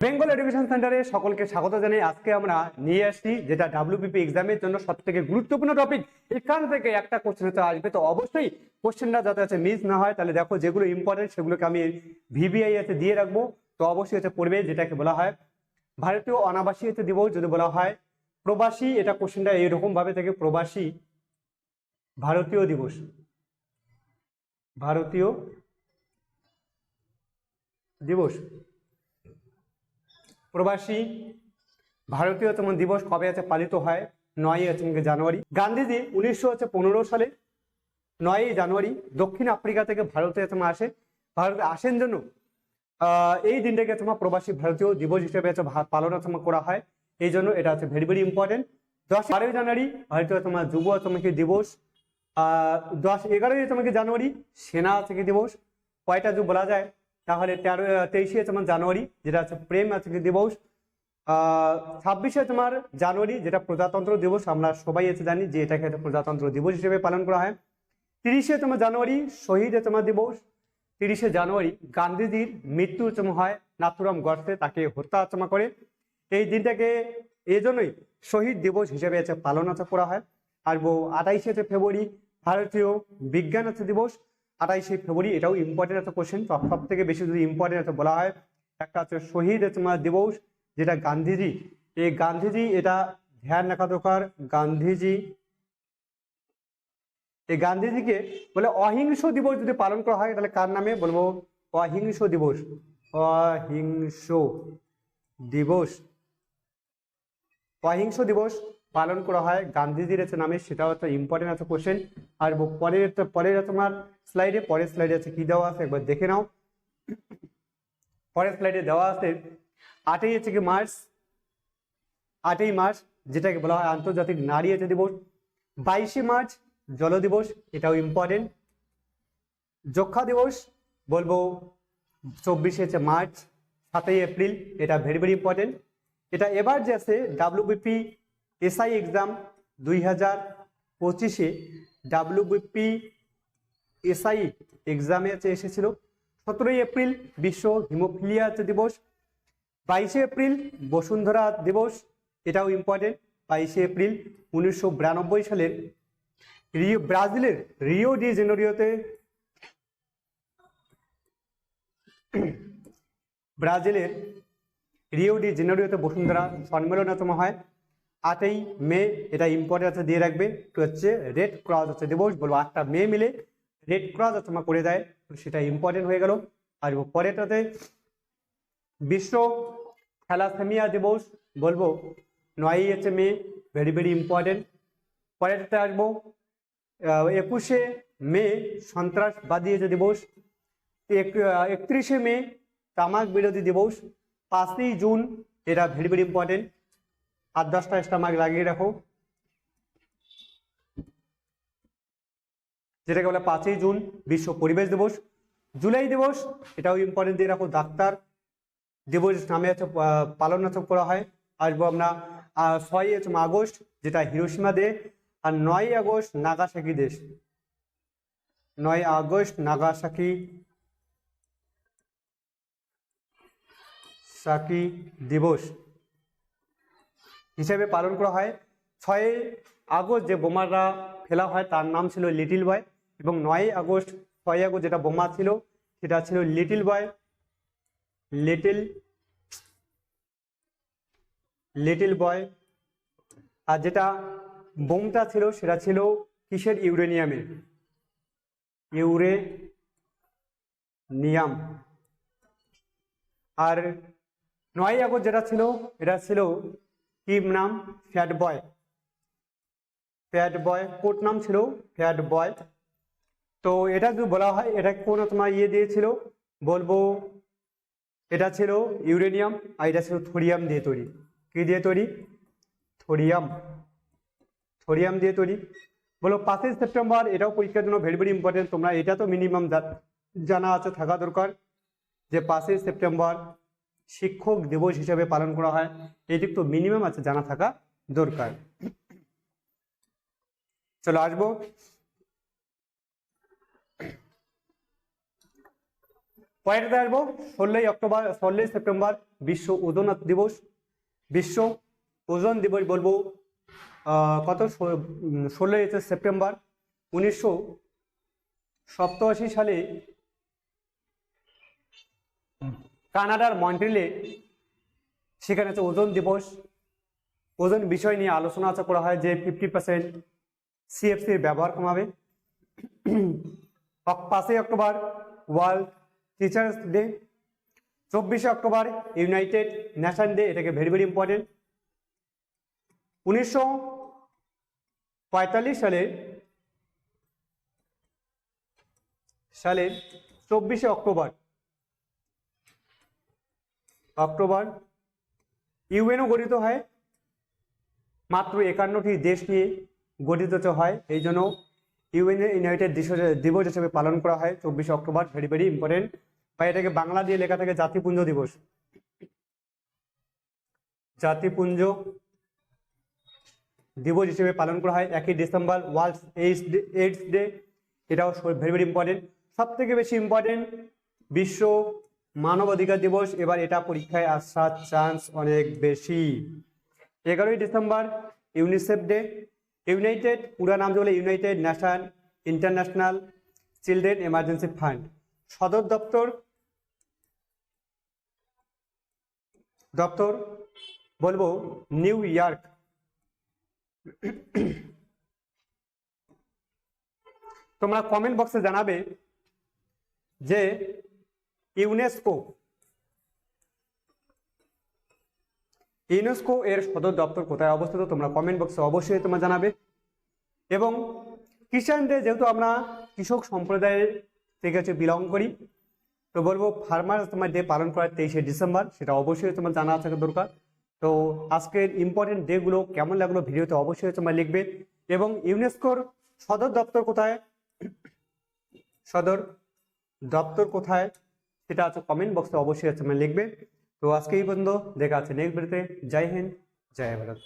Bengal education সেন্টারে সকলকে স্বাগত জানাই আজকে আমরা নিয়ে আসছি, যেটা ডাব্লিউবিপি এক্সামের জন্য সব থেকে গুরুত্বপূর্ণ টপিক এখান থেকে একটা কোশ্চেন তো আসবে, তো অবশ্যই কোশ্চেনটা যাতে আছে মিস না হয়, তাহলে দেখো যেগুলো ইম্পর্টেন্ট সেগুলোকে আমি ভিভিআই এতে দিয়ে রাখব। তো অবশ্যই হচ্ছে পড়বে, যেটাকে বলা হয় ভারতীয় অনাবাসী হচ্ছে দিবস যদি বলা হয়। প্রবাসী, এটা কোশ্চেনটা এইরকম ভাবে থেকে, প্রবাসী ভারতীয় দিবস। ভারতীয় দিবস। প্রবাসী, ভারতীয় তেমন দিবস কবে আছে পালিত হয়? নয়ই হচ্ছে জানুয়ারি? গান্ধীজি উনিশশো হচ্ছে পনেরো সালে নয়ই জানুয়ারি দক্ষিণ আফ্রিকা থেকে ভারতে তোমার আসে। ভারতে আসেন জন্য এই দিনটাকে তোমার প্রবাসী ভারতীয় দিবস হিসেবে পালন তোমার করা হয়। এই জন্য এটা হচ্ছে ভেরি ভেরি ইম্পর্টেন্ট দশ বারোই জানুয়ারি ভারতীয় তোমার যুব তোমাকে দিবস। দশ এগারোই তোমাকে জানুয়ারি সেনা থেকে দিবস। কয়টা যুগ বলা যায়? তাহলে তেরো তেইশে তোমার জানুয়ারি, যেটা হচ্ছে প্রেম দিবস। ছাব্বিশে তোমার জানুয়ারি, যেটা প্রজাতন্ত্র দিবস, আমরা সবাই এসে জানি যে এটাকে প্রজাতন্ত্র দিবস হিসেবে পালন করা হয়। তিরিশে তোমার জানুয়ারি, শহীদ তোমার দিবস। তিরিশে জানুয়ারি, গান্ধীজির মৃত্যু তোমার হয় নাথুরাম গডসে তাকে হত্যা তোমার করে। এই দিনটাকে এই জন্যই শহীদ দিবস হিসেবে পালন করা হয়। আর আঠাইশে ফেব্রুয়ারি, ভারতীয় বিজ্ঞান দিবস। আঠাইশে ফেব্রুয়ারি এটাও ইম্পর্টেন্ট একটা কোশ্চেন সব থেকে বেশি যদি ইম্পর্টেন্ট আছে বলা হয়, একটা হচ্ছে শহীদ তোমার দিবস, যেটা গান্ধীজি। এই গান্ধীজি এটা ধ্যান রাখা দরকার। গান্ধীজি এই গান্ধীজিকে বলে অহিংস দিবস যদি পালন করা হয়, তাহলে কার নামে বলব? অহিংস দিবস। অহিংস দিবস। অহিংস দিবস। পালন করা হয়, গান্ধীজির আছে নামে, সেটাও একটা ইম্পর্টেন্ট আছে কোশ্চেন আর পরের পরের তোমার স্লাইডে পরের স্লাইডে আছে, কি দেওয়া আছে? একবার দেখে নাও। পরের স্লাইডে দেওয়া আছে, আটই হচ্ছে কি মার্চ? আটই মার্চ, যেটাকে বলা হয় আন্তর্জাতিক নারী হচ্ছে দিবস। বাইশে মার্চ, জল দিবস, এটাও ইম্পর্টেন্ট যক্ষা দিবস, বলব চব্বিশে হচ্ছে মার্চ, সাতই এপ্রিল, এটা ভেরি ভেরি ইম্পর্টেন্ট এটা এবার যে আছে ডাব্লিউবিপি এসআই এক্সাম দুই হাজার পঁচিশে ডাব্লিউবিপি এসআই এক্সামে এসেছিল। সতেরোই এপ্রিল বিশ্ব হিমোফিলিয়া দিবস, বাইশে এপ্রিল বসুন্ধরা দিবস, এটাও ইম্পর্টেন্ট বাইশে এপ্রিল উনিশশো বিরানব্বই সালের। রিও, ব্রাজিলের রিও ডি জেনেরিওতে ব্রাজিলের রিও ডি জেনেরিওতে বসুন্ধরা সম্মেলনতম হয়। আটই মে, এটা ইম্পর্টেন্ট আছে, দিয়ে রাখবে। হচ্ছে রেড ক্রস হচ্ছে দিবস বলব আটটা মে মিলে রেড ক্রস তোমার করে দেয়। তো সেটা ইম্পর্টেন্ট হয়ে গেল। আর পরেরটাতে বিশ্ব থ্যালাসেমিয়া দিবস বলব নয়ই হচ্ছে মে ভেরি ভেরি ইম্পর্টেন্ট পরেরটাতে আসব একুশে মে, সন্ত্রাসবাদী যে দিবস এক- একত্রিশে মে তামাক বিরোধী দিবস পাঁচই জুন, এটা ভেরি ভেরি ইম্পর্টেন্ট আর দশটা স্টামাক লাগিয়ে রাখো। যেটাকে বলে পাঁচই জুন বিশ্ব পরিবেশ দিবস। জুলাই দিবস এটাও ইম্পর্টেন্ট দিয়ে রাখো ডাক্তার দিবস নামে আহ, পালন করা হয়। আসব আমরা হচ্ছে আগস্ট যেটা হিরোসীমা ডে আর নয় আগস্ট নাগাসাকি দেশ। নয় আগস্ট নাগাসাকি সাকি দিবস। হিসেবে পালন করা হয়। ছয় আগস্ট যে বোমাটা ফেলা হয়, তার নাম ছিল লিটিল বয় এবং নয় আগস্ট ছয় আগস্ট যেটা বোমা ছিল, সেটা ছিল little boy little little boy আর যেটা বোমটা ছিল, সেটা ছিল কিসের ইউরেনিয়ামের ইউরেনিয়াম। আর নয় আগস্ট যেটা ছিল, এটা ছিল কি নাম? Fat boy fat boy coat নাম ছিল? ফ্যাট বয় তো এটা যদি বলা হয়, এটা কোনো তোমার ইয়ে দিয়েছিল বলব, এটা ছিল ইউরেনিয়াম আর এটা ছিল থোরিয়াম দিয়ে তৈরি। কি দিয়ে তৈরি? থোরিয়াম। থোরিয়াম দিয়ে তৈরি। বলো, পাঁচই সেপ্টেম্বর, এটাও পরীক্ষার জন্য ভেরি ভেরি ইম্পর্টেন্ট তোমরা এটা তো মিনিমাম জানা আছে, থাকা দরকার যে পাঁচই সেপ্টেম্বর শিক্ষক দিবস হিসেবে পালন করা হয়। এদিক তো মিনিমাম আছে, জানা থাকা দরকার। চলো আসব। পরেরটা আসব, ষোলোই অক্টোবর, ষোলোই সেপ্টেম্বর বিশ্ব ওজন দিবস। বিশ্ব ওজন দিবস বলব কত? ষোলোই সেপ্টেম্বর। উনিশশো সপ্তাশি সালে কানাডার মন্ট্রিলে সেখানে হচ্ছে ওজন দিবস। ওজন বিষয় নিয়ে আলোচনা করা হয় যে ফিফটি পার্সেন্ট সিএফসির ব্যবহার কমাবে। পাঁচই অক্টোবর ওয়ার্ল্ড টিচার্স ডে। চব্বিশে অক্টোবর ইউনাইটেড নেশন ডে, এটাকে ভেরি ভেরি ইম্পর্টেন্ট উনিশশো পঁয়তাল্লিশ সালে সালের চব্বিশে অক্টোবর অক্টোবর। ইউএনও গঠিত হয়। মাত্র একান্নটি দেশ নিয়ে গঠিত হয়। এই জন্য ইউএন ইউনাইটেড দিবস হিসেবে পালন করা হয়। চব্বিশে অক্টোবর, ভেরি ভেরি ইম্পর্টেন্ট বা এটাকে বাংলা দিয়ে লেখা থাকে জাতিপুঞ্জ দিবস। জাতিপুঞ্জ দিবস হিসেবে পালন করা হয়। একই December world AIDS day AIDS day. এটাও ভেরি ভেরি ইম্পর্টেন্ট সব থেকে বেশি ইম্পর্টেন্ট বিশ্ব মানবাধিকার দিবস, এবার এটা পরীক্ষায় আসার চান্স অনেক বেশি। এগারোই ডিসেম্বর ইউনিসেফ ডে ইউনাইটেড পুরা নাম বলে united nation international children emergency fund সদর দপ্তর দপ্তর, বলব নিউ ইয়র্ক তোমরা কমেন্ট বক্সে জানাবে যে ইউনেস্কো। ইউনেস্কো এর সদর দপ্তর কোথায় অবস্থিত তোমরা কমেন্ট বক্সে অবশ্যই তোমরা জানাবে। এবং ডে যেহেতু আমরা কৃষক সম্প্রদায়ের থেকে হচ্ছে বিলং করি, তো বলব ফার্মার তোমার ডে পালন করার তেইশে ডিসেম্বর, সেটা অবশ্যই তোমার জানা থাকা দরকার। তো আজকের ইম্পর্টেন্ট ডেগুলো কেমন লাগল ভিডিওতে অবশ্যই তোমরা লিখবে। এবং ইউনেস্কোর সদর দপ্তর কোথায়? সদর দপ্তর কোথায়? সেটা আছে কমেন্ট বক্সে অবশ্যই তোমরা লিখবে। তো আজকে এই পর্যন্ত, দেখা আছে নেক্সট ভিডিওতে জয় হিন্দ, জয় ভারত।